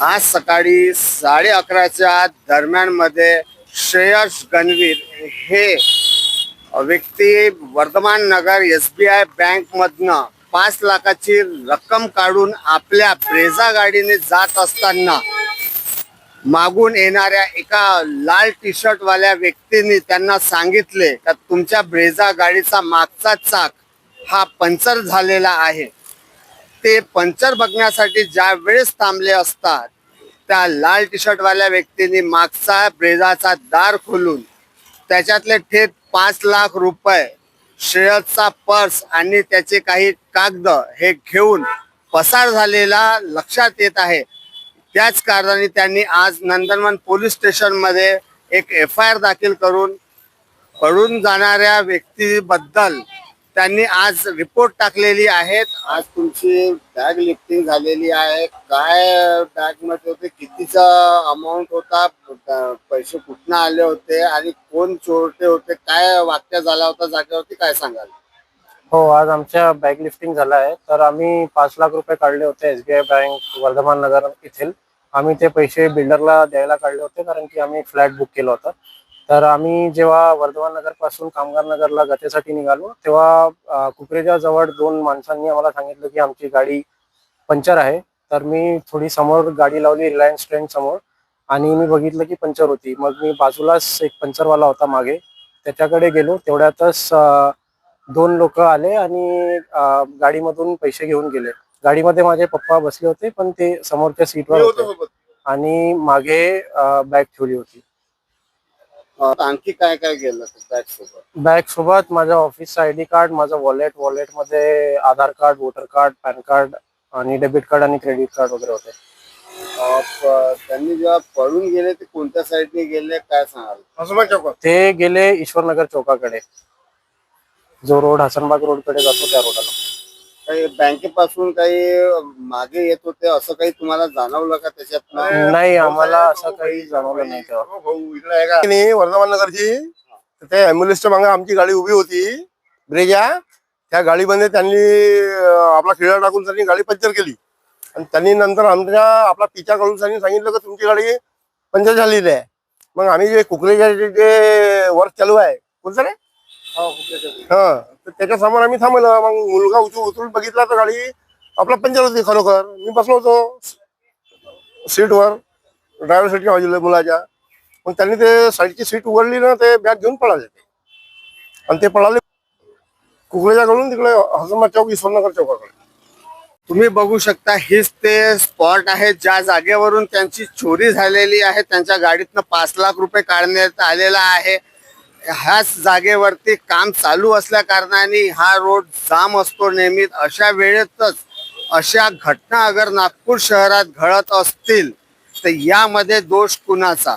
आज सकाळी साडे अकराच्या दरम्यानमध्ये श्रेयस गणवीर हे व्यक्ती Vardhaman Nagar S B I बँकमधनं पाच लाखाची रक्कम काढून आपल्या ब्रेझा गाडीने जात असताना मागून येणाऱ्या एका लाल टी शर्टवाल्या व्यक्तीने त्यांना सांगितले का तुमच्या ब्रेझा गाडीचा मागचा चाक हा पंक्चर झालेला आहे. ते पंक्चर बघण्यासाठी ज्या वेळेस थांबले असतात त्या लाल टी शर्ट वाल्या व्यक्तीने मागचा ब्रेजाचा दार खोलून त्याच्यातले थेट पाच लाख रुपये श्रेयसचा पर्स आणि त्याचे काही कागद हे घेऊन पसार झालेला लक्षात येत आहे. त्याच कारणाने त्यांनी आज नंदनवन पोलीस स्टेशनमध्ये एक एफ आय आर दाखल करून पळून जाणाऱ्या व्यक्तीबद्दल त्यांनी आज रिपोर्ट टाकलेली आहेत. आज तुमची बॅग लिफ्टिंग झालेली आहे. काय बॅगमध्ये होते? कितीचा अमाऊंट होता? पैसे कुठनं आले होते? आणि कोण चोरटे होते? काय वाक्य झाला होता जागेवरती? काय सांगाल? हो आज आमच्या बॅग लिफ्टिंग झाला आहे. तर आम्ही पाच लाख रुपये काढले होते एसबीआय बँक वर्धमान नगर येथील. आम्ही ते पैसे बिल्डरला द्यायला काढले होते कारण की आम्ही फ्लॅट बुक केलं होतं. तर आम्ही जेव्हा वर्धमान नगरपासून कामगार नगरला गतेसाठी निघालो तेव्हा कुकरेजा जवळ दोन माणसांनी आम्हाला सांगितलं की आमची गाडी पंक्चर आहे. तर मी थोडी समोर गाडी लावली रिलायन्स ट्रेंड समोर आणि मी बघितलं की पंक्चर होती. मग मी बाजूलाच एक पंक्चरवाला होता मागे. त्याच्याकडे गेलो. तेवढ्यातच दोन लोक आले आणि गाडीमधून पैसे घेऊन गेले. गाडीमध्ये माझे पप्पा बसले होते पण ते समोरच्या सीटवर होते. आणि मागे बॅग ठेवली होती. आणखी काय काय गेलं बॅग सोबत? बॅग सोबत माझं ऑफिसचं आयडी कार्ड माझं वॉलेट वॉलेटमध्ये Aadhaar card voter card PAN card आणि डेबिट कार्ड आणि क्रेडिट कार्ड वगैरे होते. त्यांनी जेव्हा पळून गेले ते कोणत्या साईडने गेले काय सांगाल? ते गेले ईश्वरनगर चौकाकडे. जो रोड हसनबाग रोडकडे जातो त्या रोडला काही बँकेपासून काही मागे येत होते असं काही तुम्हाला जाणवलं का त्याच्यात? नाही आम्हाला असं काही जाणवलं नाही तेव्हा. नाही वर्धमान नगरची तर त्या अँब्युलन्सच्या मागे आमची गाडी उभी होती. ब्रेजा त्या गाडीमध्ये त्यांनी अं, आपला खिळा टाकून त्यांनी गाडी पंक्चर केली. आणि त्यांनी नंतर आमच्या आपला पिछा करून त्यांनी सांगितलं की तुमची गाडी पंक्चर झालेली आहे. मग आम्ही जे कुकरेच्या जे वर्क चालू आहे कोणतं रे? हा. तर त्याच्यासमोर आम्ही थांबलो मग मुलगा उचलून उचलून बघितला तर गाडी आपला पंचर होती खरोखर. मी बसलो होतो सीटवर. ड्रायव्हर सीटच्या बाजूला मुलाच्या. मग त्यांनी ते साईडची सीट उघडली ना ते बॅग घेऊन पळाले ते. आणि ते पळाले कुकळेच्याकडून तिकडे हसनबाग चौक ईश्वरनगर चौकाकडे. तुम्ही बघू शकता हेच ते स्पॉट आहे. ज्या जागेवरून त्यांची चोरी झालेली आहे त्यांच्या गाडीतनं पाच लाख रुपये काढण्यात आलेला आहे. ह्याच जागेवरती काम चालू असल्या कारणाने हा रोड जाम असतो नेहमी अशा वेळेतच अशा घटना अगर नागपूर शहरात घडत असतील तर यामध्ये दोष कुणाचा?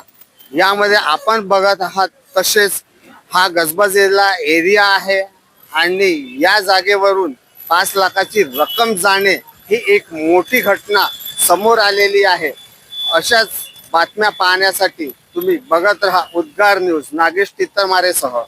यामध्ये आपण बघत आहात तसेच हा गजबजेला एरिया आहे आणि या जागेवरून पाच लाखाची रक्कम जाणे ही एक मोठी घटना समोर आलेली आहे. अशाच बातम्या पाहण्यासाठी तुम्ही बघत राहा उद्गार न्यूज नागेश तित्तरमारेसह